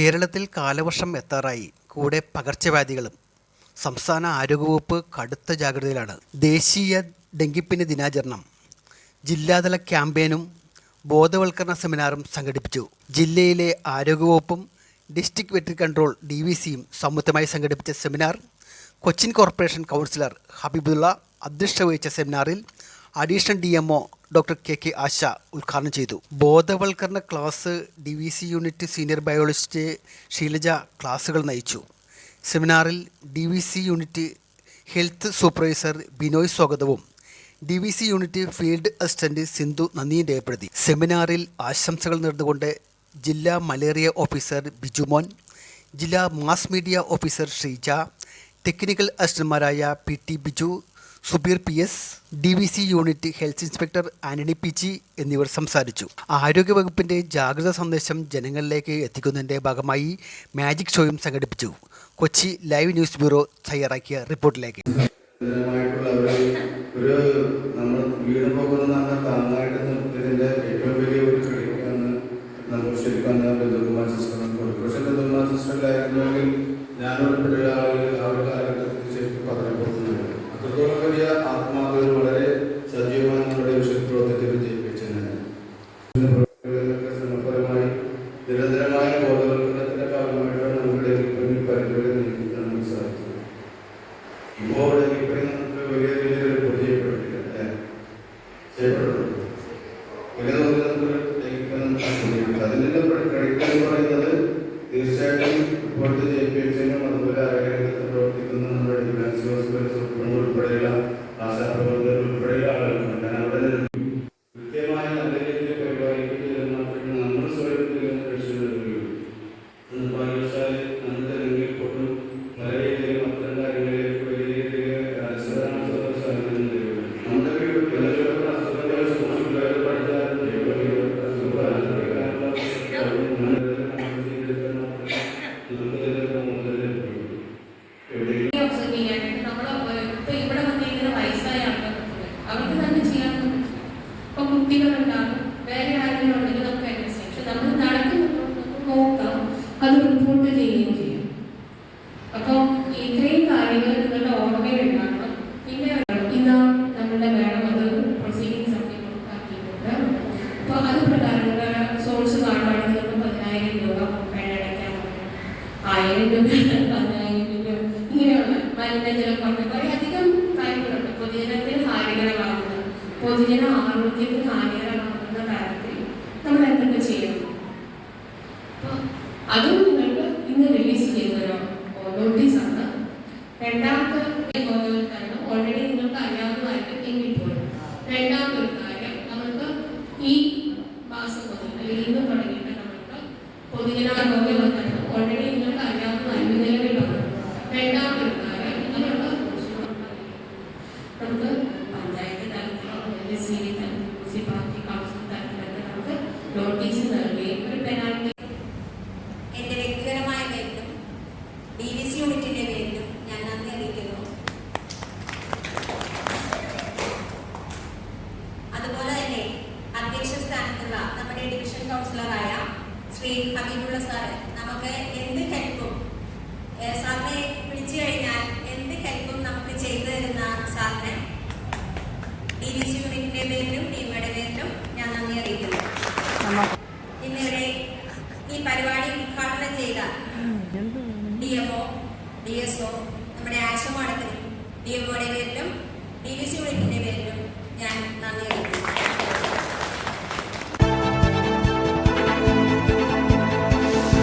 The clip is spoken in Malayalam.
കേരളത്തിൽ കാലവർഷം എത്താറായി. കൂടെ പകർച്ചവ്യാധികളും. സംസ്ഥാന ആരോഗ്യവകുപ്പ് കടുത്ത ജാഗ്രതയിലാണ്. ദേശീയ ഡെങ്കിപ്പനി ദിനാചരണം. ജില്ലാതല ക്യാമ്പയിനും ബോധവൽക്കരണ സെമിനാറും സംഘടിപ്പിച്ചു. ജില്ലയിലെ ആരോഗ്യവകുപ്പും district vector control D V സിയും സംയുക്തമായി സംഘടിപ്പിച്ച seminar Cochin corporation councillor Habeebulla അധ്യക്ഷത വഹിച്ച സെമിനാറിൽ additional D M O doctor K K Asha ഉദ്ഘാടനം ചെയ്തു. ബോധവൽക്കരണ class D V C unit senior biologist Shailaja ക്ലാസുകൾ നയിച്ചു. സെമിനാറിൽ D V C unit health supervisor Binoy സ്വാഗതവും. D V C unit field assistant Sindhu നന്ദിയും രേഖപ്പെടുത്തി. സെമിനാറിൽ ആശംസകൾ നേർന്നുകൊണ്ട് ജില്ലാ മലേറിയ ഓഫീസർ ബിജുമോൻ ജില്ലാ mass media officer Sreeja technical അസിസ്റ്റന്റുമാരായ P T Biju Subeer P S D V C unit health inspector Antony P G എന്നിവർ സംസാരിച്ചു. ആരോഗ്യവകുപ്പിന്റെ ജാഗ്രത സന്ദേശം ജനങ്ങളിലേക്ക് എത്തിക്കുന്നതിന്റെ ഭാഗമായി മാജിക് ഷോയും സംഘടിപ്പിച്ചു. കൊച്ചി ലൈവ് ന്യൂസ് ബ്യൂറോ തയ്യാറാക്കിയ റിപ്പോർട്ടിലേക്ക്. ആ ശ്രമപരമായി നിരന്തരമായ ബോധവൽക്കരണത്തിന്റെ ഭാഗമായിട്ടാണ് നമ്മുടെ ഡെങ്കിപ്പനി പരിധിവരെ നീക്കാൻ നമുക്ക് സാധിച്ചത് ഇപ്പോൾ ഡെങ്കിപ്പനി നമുക്ക് വലിയ വലിയ തോതിൽ നമുക്ക് സംഭവിക്കില്ല അതിനുള്ള ക്രെഡിറ്റ് എന്ന് പറയുന്നത് തീർച്ചയായിട്ടും ഇപ്പോഴത്തെ ജയിപ്പിച്ചതിനും അതുപോലെ ആരോഗ്യരംഗത്ത് അത് റിപ്പോർട്ട് ചെയ്യുകയും ചെയ്യും. അപ്പോൾ ഇത്രയും കാര്യങ്ങൾ നിങ്ങളുടെ ഓർമ്മയിൽ ഉണ്ടാക്കണം പിന്നെ ഇതാ നമ്മളുടെ മാഡം അത് പ്രൊസീഡിങ് ഒക്കെ ആക്കിയിട്ടുണ്ട്. അപ്പോൾ അത് പ്രകാരമുള്ള സോഴ്സ് കാണുവാണെങ്കിൽ നമുക്ക് പതിനായിരം രൂപ വേണ്ടടയ്ക്കാൻ ആയിരം രൂപ പതിനായിരം രൂപ ഇങ്ങനെയുള്ള മലിനജലം കൊണ്ട് വളരെയധികം കാര്യങ്ങളുണ്ട്. പൊതുജനത്തിന് ഹാനികരമാകുന്നത് പൊതുജന ആരോഗ്യത്തിന് ഹാനികരമാകുന്ന കാര്യത്തിൽ നമ്മൾ എന്തൊക്കെ ചെയ്യണം? അതും നിങ്ങൾക്ക് ഇന്ന് റിലീസ് ചെയ്യുന്നൊരു നോട്ടീസാണ് രണ്ടാമത്തെ കാരണം ഓൾറെഡി നിങ്ങൾക്ക് അറിയാവുന്നതായിട്ട് എങ്കിൽ രണ്ടാമത്തെ ഒരു കാര്യം നമുക്ക് ഈ മാസം മുതൽ അല്ലെങ്കിൽ ഇന്ന് തുടങ്ങിയിട്ട് നമുക്ക് പൊതുജനാരോഗ്യവൽക്കരണം ഓൾറെഡി നിങ്ങൾക്ക് അറിയാവുന്നതായിട്ട് നിലവിലാണ് രണ്ടാമത്തെ ഒരു കാര്യം ഇങ്ങനെയുള്ള നമുക്ക് പഞ്ചായത്ത് തലത്തിലോ അല്ലെങ്കിൽ സി ഡി തലത്തിൽ മുനിസിപ്പാലിറ്റി കൗൺസിൽ തലത്തിലൊക്കെ നമുക്ക് നോട്ടീസ് നൽകുകയും ഒരു പെനാൽറ്റി എന്റെ വ്യക്തിപരമായ പേരിലും ഡി വി സി യൂണിറ്റിന്റെ പേരിലും ഞാൻ നന്ദി അറിയിക്കുന്നു അതുപോലെ തന്നെ അധ്യക്ഷ സ്ഥാനത്തുള്ള നമ്മുടെ ഡിവിഷൻ കൗൺസിലറായ ശ്രീ ഹബീബുള്ള സാറ് നമുക്ക് എന്ത് ഹെൽപ്പും സാറിനെ വിളിച്ചു കഴിഞ്ഞാൽ എന്ത് ഹെൽപ്പും നമുക്ക് ചെയ്തു തരുന്ന സാറിന് ഡി വി സി യൂണിറ്റിന്റെ പേരിലും ടീമയുടെ പേരിലും ഞാൻ നന്ദി അറിയിക്കുന്നു. ഇന്നിവിടെ ഈ പരിപാടി ഉദ്ഘാടനം ചെയ്ത D MO D S O നമ്മുടെ ആശമാടത്തിനും ഡി എംഒയുടെ പേരിലും ഡി വി സി യൂണിറ്റിന്റെ പേരിലും ഞാൻ നന്ദി അറിയിക്കുന്നു.